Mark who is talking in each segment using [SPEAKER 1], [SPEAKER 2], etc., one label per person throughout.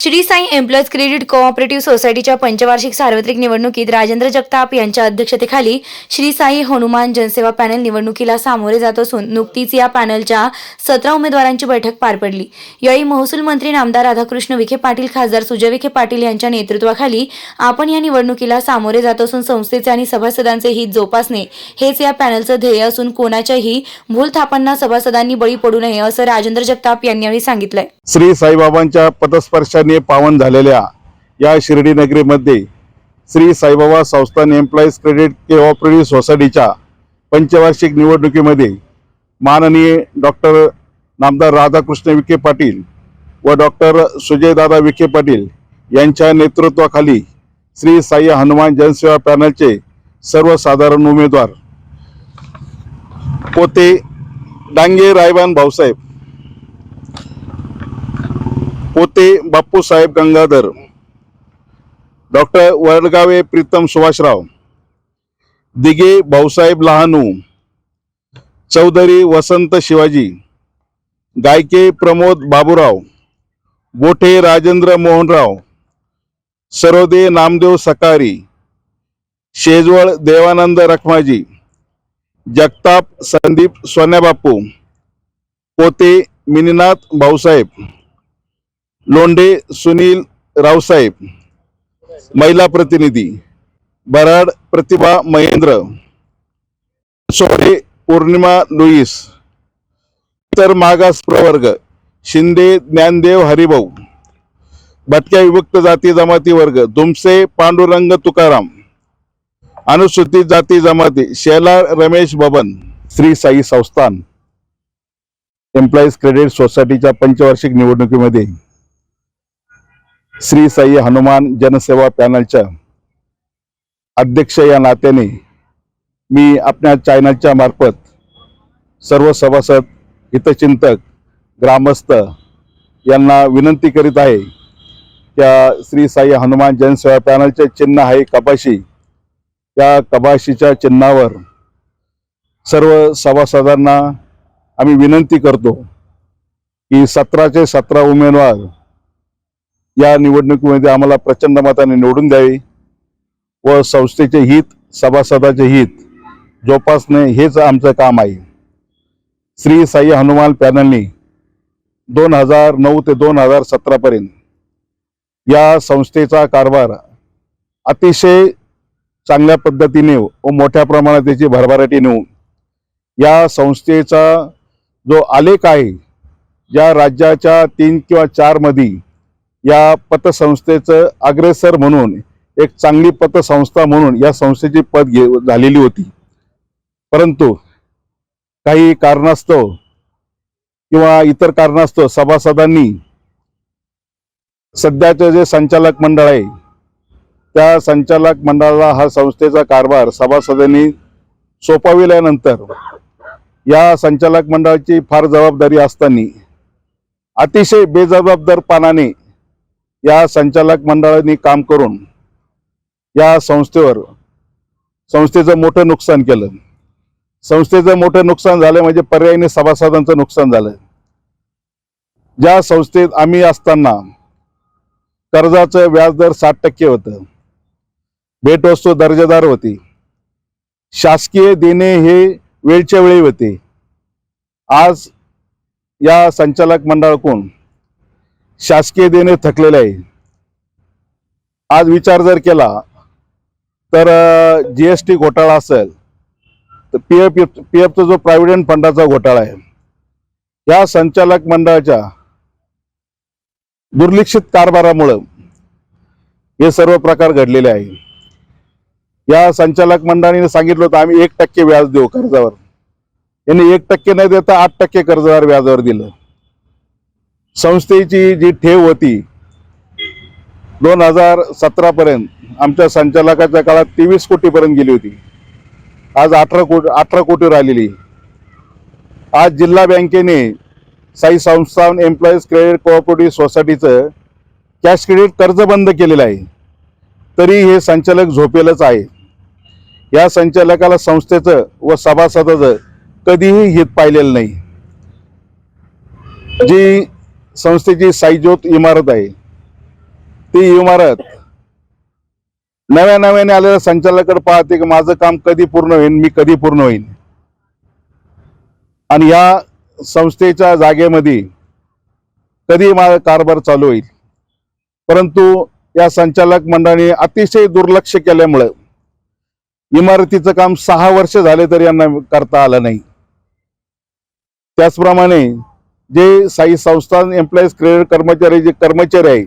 [SPEAKER 1] Shri Sai employees credit cooperative सोसायटीच्या पंचवार्षिक सार्वत्रिक निवडणुकीत राजेंद्र जगताप यांच्या अध्यक्षतेखाली श्री साई हनुमान जनसेवा पॅनल निवडणुकीला सामोरे जात असून नुकतीच या पॅनलच्या सतरा उमेदवारांची बैठक पार पडली. यावेळी महसूल मंत्री नामदार राधाकृष्ण विखे पाटील खासदार सुजय विखे पाटील यांच्या नेतृत्वाखाली आपण या निवडणुकीला सामोरे जात असून संस्थेचे आणि सभासदांचे हित जोपासणे हेच या पॅनलचं ध्येय असून कोणाच्याही भूलथापांना सभासदांनी बळी पडू नये असं राजेंद्र जगताप यांनी यावेळी सांगितलंय.
[SPEAKER 2] श्री साईबाबांच्या पदस्पर्शाने पावन झालेल्या या शिर्डी नगरीमध्ये श्री साईबाबा संस्थान एम्प्लॉईज क्रेडिट कोऑपरेटिव्ह सोसायटीच्या पंचवार्षिक निवडणुकीमध्ये माननीय डॉक्टर नामदार राधाकृष्ण विखे पाटील व डॉक्टर सुजयदादा विखे पाटील यांच्या नेतृत्वाखाली श्री साई हनुमान जनसेवा पॅनलचे सर्वसाधारण उमेदवार. पोते डांगे रायबान भाऊसाहेब पोते बाप्पूसाहेब गंगाधर डॉक्टर वडगावे प्रीतम सुभाषराव दिगे भाऊसाहेब लहानू चौधरी वसंत शिवाजी गायके प्रमोद बाबूराव बोठे राजेंद्र मोहनराव सरोदे नामदेव सकारी शेजवळ देवानंद रखमाजी जगताप संदीप सोन्याबापू पोते मिनीनाथ भाऊसाहेब लोंढे सुनील रावसाहेब महिला प्रतिनिधी बराड प्रतिभा महेंद्र सोडे पौर्णिमा लुईस इतर मागास प्रवर्ग शिंदे ज्ञानदेव हरिभाऊ भटक्या विभक्त जाती जमाती वर्ग दुमसे पांडुरंग तुकाराम अनुसूचित जाती जमाती शेलार रमेश बबन श्री साई संस्थान. एम्प्लॉईज क्रेडिट सोसायटीच्या पंचवार्षिक निवडणुकीमध्ये श्री साई हनुमान जनसेवा पॅनलच्या अध्यक्ष या नात्याने मी आपल्या चॅनलच्या मार्फत सर्व सभासद हितचिंतक ग्रामस्थ यांना विनंती करीत आहे त्या श्री साई हनुमान जनसेवा पॅनलचे चिन्ह आहे कपाशी. त्या कपाशीच्या चिन्हावर सर्व सभासदांना आम्ही विनंती करतो की सतराचे सतरा उमेदवार या निवडणुकीमध्ये आम्हाला प्रचंड मताने निवडून द्यावे व संस्थेचे हित सभासदाचे हित जोपासणे हेच आमचं काम आहे. श्री साई हनुमान पॅनलने दोन हजार नऊ ते दोन हजार सतरापर्यंत या संस्थेचा कारभार अतिशय चांगल्या पद्धतीने व मोठ्या प्रमाणात त्याची भरभराटी नेऊन या संस्थेचा जो आलेख आहे ज्या राज्याच्या तीन किंवा चारमध्ये या पतसंस्थेचं अग्रेसर म्हणून एक चांगली पतसंस्था म्हणून या संस्थेची पद घे झालेली होती. परंतु काही कारणास्तव किंवा इतर कारणास्तव सभासदांनी सध्याचे जे संचालक मंडळ आहे त्या संचालक मंडळाला हा संस्थेचा कारभार सभासदांनी सोपाविल्यानंतर या संचालक मंडळाची फार जबाबदारी असताना अतिशय बेजबाबदारपणाने या संचालक मंडळाने काम करून या संस्थेवर संस्थेचं मोठं नुकसान केलं. संस्थेचं मोठं नुकसान झालं म्हणजे पर्यायीने सभासदांचं नुकसान झालं. ज्या संस्थेत आम्ही असताना कर्जाचं व्याजदर साठ टक्के होतं. भेटवस्तू दर्जेदार होती. शासकीय देणे हे वेळच्या वेळी होते. आज या संचालक मंडळाकडून शासकीय देणे थकलेले आहे. आज विचार जर केला तर जी एस टी घोटाळा असेल तर पी एफ पी एफचा जो प्रॉव्हिडंट फंडाचा घोटाळा आहे या संचालक मंडळाच्या दुर्लक्षित कारभारामुळं हे सर्व प्रकार घडलेले आहे. या संचालक मंडळाने सांगितलं होतं आम्ही एक टक्के व्याज देऊ कर्जावर. यांनी एक टक्के न देता आठ टक्के कर्जदार व्याजावर दिलं. संस्थेची जी ठेव होती दोन हजार सतरापर्यंत आमच्या संचालकाच्या काळात तेवीस कोटीपर्यंत गेली होती. आज अठरा कोटी अठरा कोटीवर आलेली आज जिल्हा बँकेने Sai Sansthan employees credit cooperative सोसायटीचं cash credit कर्ज बंद केलेलं आहे. तरी हे संचालक झोपेलच आहे या संचालकाला संस्थेचं व सभासदाचं कधीही हित पाहिलेलं नाही. जी संस्थेची साईज्योत इमारत आहे. ती इमारत नव्या नव्याने आलेल्या संचालकाकडे पाहते की माझं काम कधी पूर्ण होईल मी कधी पूर्ण होईल आणि या संस्थेच्या जागेमध्ये कधी माझा कारभार चालू होईल. परंतु या संचालक मंडळाने अतिशय दुर्लक्ष केल्यामुळं इमारतीचं काम सहा वर्ष झाले तरी यांना करता आलं नाही. त्याचप्रमाणे जे साई संस्थान एम्प्लॉईज क्रेडिट कर्मचारी जे कर्मचारी आहे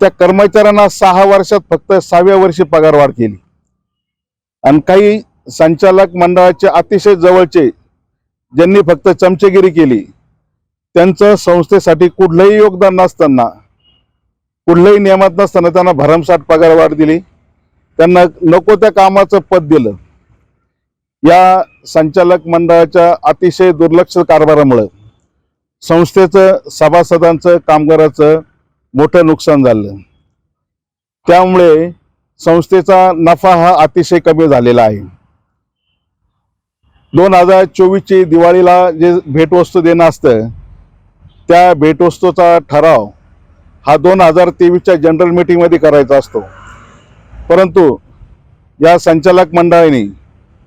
[SPEAKER 2] त्या कर्मचाऱ्यांना सहा वर्षात फक्त सहाव्या वर्षी पगारवाढ केली. आणि काही संचालक मंडळाचे अतिशय जवळचे ज्यांनी फक्त चमचेगिरी केली त्यांचं संस्थेसाठी कुठलंही योगदान नसताना कुठल्याही नियमात नसताना त्यांना भरमसाठ पगारवाढ दिली. त्यांना नको त्या कामाचं पद दिलं. या संचालक मंडळाच्या अतिशय दुर्लक्ष कारभारामुळं संस्थेचं सभासदांचं कामगाराचं मोठं नुकसान झालं. त्यामुळे संस्थेचा नफा हा अतिशय कमी झालेला आहे. दोन हजार चोवीसची दिवाळीला जे भेटवस्तू देणं असतं त्या भेटवस्तूचा ठराव हा दोन हजार तेवीसच्या जनरल मीटिंगमध्ये करायचा असतो. परंतु या संचालक मंडळाने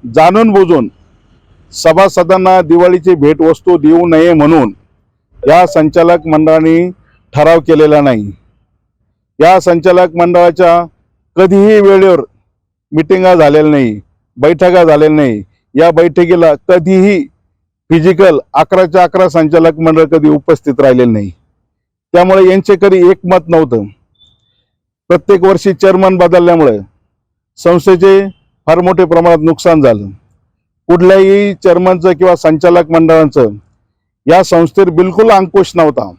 [SPEAKER 2] जाणून बुजून सभासदांना दिवाळीची भेटवस्तू देऊ नये म्हणून या संचालक मंडळाने ठराव केलेला नाही. या संचालक मंडळाच्या कधीही वेळेवर मिटिंगा झालेल्या नाही बैठका झालेल्या नाही. या बैठकीला कधीही फिजिकल अकराच्या अकरा संचालक मंडळ कधी उपस्थित राहिलेलं नाही. त्यामुळे यांचे कधी एकमत नव्हतं. प्रत्येक वर्षी चेअरमन बदलल्यामुळे संस्थेचे फार मोठे प्रमाणात नुकसान झालं. कुठल्याही चेअरमनचं किंवा संचालक मंडळाचं या संस्थेवर बिलकुल अंकुश नव्हता.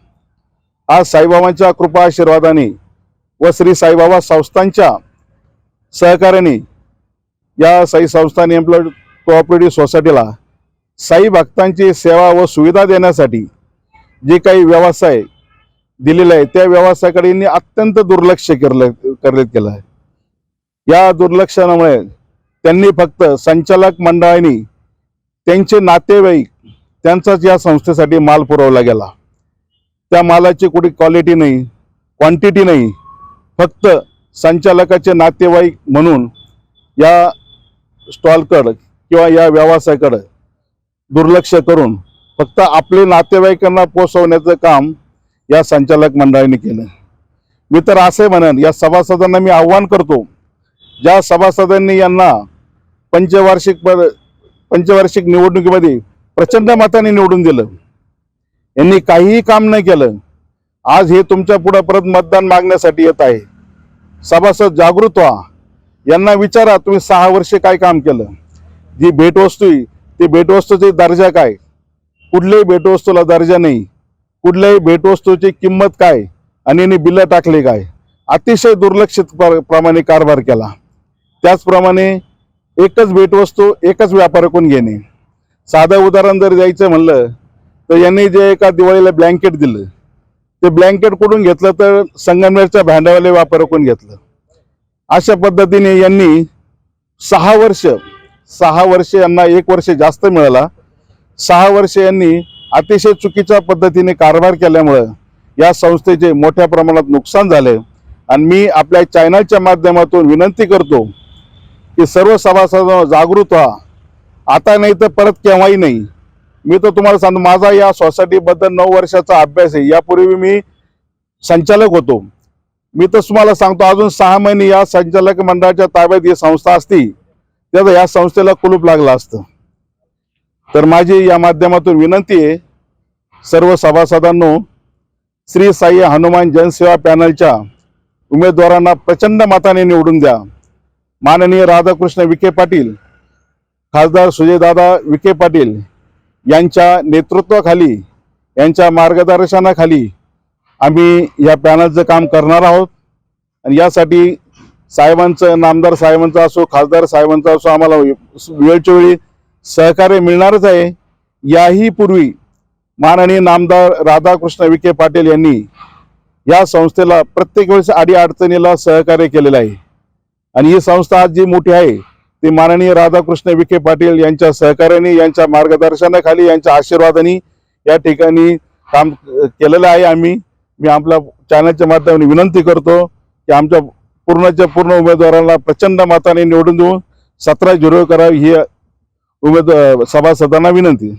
[SPEAKER 2] आज साईबाबांच्या कृपा आशीर्वादाने व श्री साईबाबा संस्थांच्या सहकार्याने या साई संस्थान एम्प्लॉईड कोऑपरेटिव्ह सोसायटीला साई भक्तांची सेवा व सुविधा देण्यासाठी जे काही व्यवसाय दिलेले आहे त्या व्यवसायाकडे यांनी अत्यंत दुर्लक्ष केलं करण्यात केलं आहे. या दुर्लक्षणामुळे त्यांनी फक्त संचालक मंडळाने त्यांचे नातेवाईक त्यांचाच या संस्थेसाठी माल पुरवला गेला. त्या मालाची कुठे क्वालिटी नाही क्वांटिटी नाही. फक्त संचालकाचे नातेवाईक म्हणून या स्टॉलकडं किंवा या व्यवसायाकडं दुर्लक्ष करून फक्त आपले नातेवाईकांना पोचवण्याचं काम या संचालक मंडळाने केलं. मी तर असे म्हणेन या सभासदांना मी आव्हान करतो. ज्या सभासदांनी यांना पंचवार्षिक पद पंचवार्षिक निवडणुकीमध्ये प्रचंड मताने निवडून दिलं. यांनी काहीही काम नाही केलं. आज हे तुमच्या पुढं परत मतदान मागण्यासाठी येत आहे. सभासद जागृत व्हा. यांना विचारा तुम्ही सहा वर्षे काय काम केलं? जी भेटवस्तू आहे ती भेटवस्तूचे दर्जा काय? कुठल्याही भेटवस्तूला दर्जा नाही. कुठल्याही भेटवस्तूची किंमत काय? आणि यांनी बिलं टाकले काय? अतिशय दुर्लक्षित प्र- प्रमाणे कारभार केला. त्याचप्रमाणे एकच भेटवस्तू एकच व्यापाऱ्याकडून घेणे? साधं उदाहरण जर द्यायचं म्हणलं तर यांनी जे एका दिवाळीला ब्लँकेट दिलं. ते ब्लँकेट कुठून घेतलं तर संगमनेरच्या भांडवली वापर करून घेतलं. अशा पद्धतीने यांनी सहा वर्ष सहा वर्ष यांना एक वर्ष जास्त मिळाला. सहा वर्ष यांनी अतिशय चुकीच्या पद्धतीने कारभार केल्यामुळं या संस्थेचे मोठ्या प्रमाणात नुकसान झाले. आणि मी आपल्या चॅनलच्या माध्यमातून विनंती करतो की सर्व सभासद जागृत व्हा. आता नाही तर परत केव्हाही नाही. मी तर तुम्हाला सांगतो माझा या सोसायटीबद्दल नऊ वर्षाचा अभ्यास आहे. यापूर्वी मी संचालक होतो. मी तर तुम्हाला सांगतो अजून सहा महिने या संचालक मंडळाच्या ताब्यात ही संस्था असती त्याचा या संस्थेला कुलूप लागलं असतं. तर माझी या माध्यमातून विनंती आहे सर्व सभासदांनो श्री साई हनुमान जनसेवा पॅनलच्या उमेदवारांना प्रचंड मताने निवडून द्या. माननीय राधाकृष्ण विखे पाटील खासदार सुजयदादा विखे पाटील यांच्या नेतृत्वाखाली यांच्या मार्गदर्शनाखाली आम्ही या पॅनलचं काम करणार आहोत. आणि यासाठी साहेबांचं नामदार साहेबांचा असो खासदार साहेबांचा असो आम्हाला वेळच्या वेळी सहकार्य मिळणारच आहे. याही पूर्वी माननीय नामदार राधाकृष्ण विखे पाटील यांनी या संस्थेला प्रत्येक वेळेस आडी अडचणीला सहकार्य केलेलं आहे. आणि ही संस्था आज जी मोठी आहे ती माननीय राधाकृष्ण विखे पाटील यांच्या सहकार्याने यांच्या मार्गदर्शनाखाली यांच्या आशीर्वादाने या ठिकाणी काम केलेलं आहे आम्ही. मी आपल्या चॅनलच्या माध्यमाने विनंती करतो की आमच्या पूर्णच्या पूर्ण उमेदवारांना प्रचंड मताने निवडून देऊन सतरा झिरो करावी ही उमेद सभासदांना विनंती.